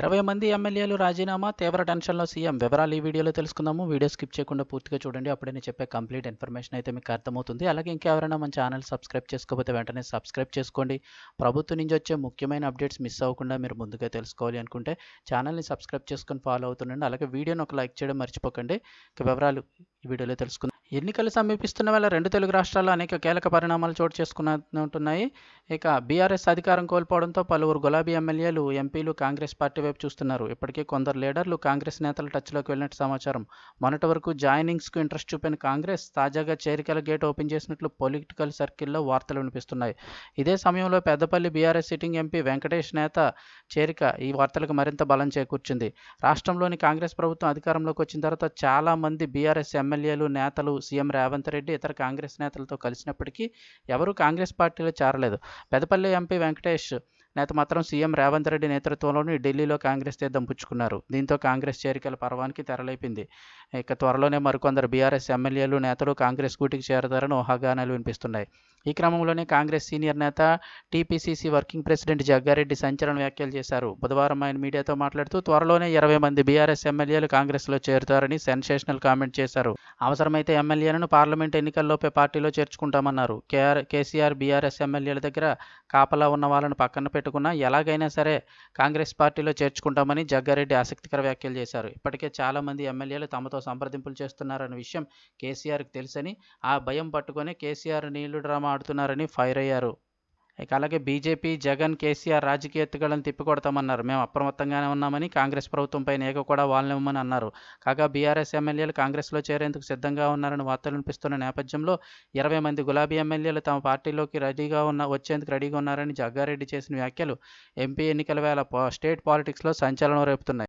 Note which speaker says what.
Speaker 1: ఇరవై మంది ఎమ్మెల్యేలు రాజీనామా తీవ్ర టెన్షన్లో సీఎం వివరాలు ఈ వీడియోలో తెలుసుకుందాము. వీడియో స్కిప్ చేయకుండా పూర్తిగా చూడండి. అప్పుడే నేను చెప్పే కంప్లీట్ ఇన్ఫర్మేషన్ అయితే మీకు అర్థమవుతుంది. అలాగే ఇంకెవరైనా మన ఛానల్ సబ్స్క్రైబ్ చేసుకోకపోతే వెంటనే సబ్స్క్రైబ్ చేసుకోండి. ప్రభుత్వం నుంచి వచ్చే ముఖ్యమైన అప్డేట్స్ మిస్ అవ్వకుండా మీరు ముందుగా తెలుసుకోవాలి అనుకుంటే ఛానల్ని సబ్స్క్రైబ్ చేసుకొని ఫాలో అవుతుండండి. అలాగే వీడియోని ఒక లైక్ చేయడం మర్చిపోకండి. ఇక వివరాలు ఈ వీడియోలో తెలుసుకుందాం. ఎన్నికలు సమీపిస్తున్న వేళ రెండు తెలుగు రాష్ట్రాల్లో అనేక కీలక పరిణామాలు చోటు చేసుకున్నట్టున్నాయి ఇక బీఆర్ఎస్ అధికారం కోల్పోవడంతో పలువురు గులాబీ ఎమ్మెల్యేలు ఎంపీలు కాంగ్రెస్ పార్టీ వైపు చూస్తున్నారు. ఇప్పటికే కొందరు లీడర్లు కాంగ్రెస్ నేతలు టచ్లోకి వెళ్ళినట్టు సమాచారం. మొన్నటి వరకు జాయినింగ్స్కు ఇంట్రెస్ట్ చూపిన కాంగ్రెస్ తాజాగా చేరికల గేట్ ఓపెన్ చేసినట్లు పొలిటికల్ సర్కిల్లో వార్తలు వినిపిస్తున్నాయి. ఇదే సమయంలో Peddapalli BRS sitting MP Venkatesh నేత చేరిక ఈ వార్తలకు మరింత బలం చేకూర్చింది. రాష్ట్రంలోని కాంగ్రెస్ ప్రభుత్వం అధికారంలోకి వచ్చిన తర్వాత చాలామంది బీఆర్ఎస్ ఎమ్మెల్యేలు నేతలు సీఎం రేవంత్ రెడ్డి ఇతర కాంగ్రెస్ నేతలతో కలిసినప్పటికీ ఎవరూ కాంగ్రెస్ పార్టీలో చేరలేదు. పెదపల్లి ఎంపీ వెంకటేష్ నేత మాత్రం సీఎం రేవంత్ రెడ్డి నేతృత్వంలోని ఢిల్లీలో కాంగ్రెస్ తీర్థం పుచ్చుకున్నారు. దీంతో కాంగ్రెస్ చేరికల పర్వానికి తెరలేపింది. ఇక త్వరలోనే మరికొందరు బీఆర్ఎస్ ఎమ్మెల్యేలు నేతలు కాంగ్రెస్ గూటికి చేరతారని ఊహాగానాలు వినిపిస్తున్నాయి. ఈ క్రమంలోనే కాంగ్రెస్ సీనియర్ నేత టీపీసీసీ వర్కింగ్ ప్రెసిడెంట్ జగ్గారెడ్డి సంచలన వ్యాఖ్యలు చేశారు. బుధవారం ఆయన మీడియాతో మాట్లాడుతూ త్వరలోనే ఇరవై మంది బీఆర్ఎస్ ఎమ్మెల్యేలు కాంగ్రెస్లో చేరుతారని సెన్సేషనల్ కామెంట్ చేశారు. అవసరమైతే ఎమ్మెల్యేలను పార్లమెంట్ ఎన్నికల్లోపే పార్టీలో చేర్చుకుంటామన్నారు. కేఆర్ కేసీఆర్ బీఆర్ఎస్ ఎమ్మెల్యేల దగ్గర కాపలా ఉన్న వాళ్ళను పక్కన పెట్టుకున్నా ఎలాగైనా సరే కాంగ్రెస్ పార్టీలో చేర్చుకుంటామని జగ్గారెడ్డి ఆసక్తికర వ్యాఖ్యలు చేశారు. ఇప్పటికే చాలామంది ఎమ్మెల్యేలు తమతో సంప్రదింపులు చేస్తున్నారన్న విషయం కేసీఆర్కి తెలుసని ఆ భయం పట్టుకొని కేసీఆర్ నీళ్ళు డ్రామా ఆడుతున్నారని ఫైర్ అయ్యారు. ఇక అలాగే బీజేపీ జగన్ కేసీఆర్ రాజకీయ ఎత్తుగడలను తిప్పికొడతామన్నారు. మేము అప్రమత్తంగానే ఉన్నామని కాంగ్రెస్ ప్రభుత్వంపై నేక కూడా వాళ్ళనివ్వమని అన్నారు. కాగా బీఆర్ఎస్ ఎమ్మెల్యేలు కాంగ్రెస్లో చేరేందుకు సిద్ధంగా ఉన్నారని వార్తలు వినిపిస్తున్న నేపథ్యంలో ఇరవై మంది గులాబీ ఎమ్మెల్యేలు తమ పార్టీలోకి రెడీగా ఉన్న వచ్చేందుకు రెడీగా ఉన్నారని జగ్గారెడ్డి చేసిన వ్యాఖ్యలు ఎంపీ ఎన్నికల వేళ స్టేట్ పాలిటిక్స్లో సంచలనం రేపుతున్నాయి.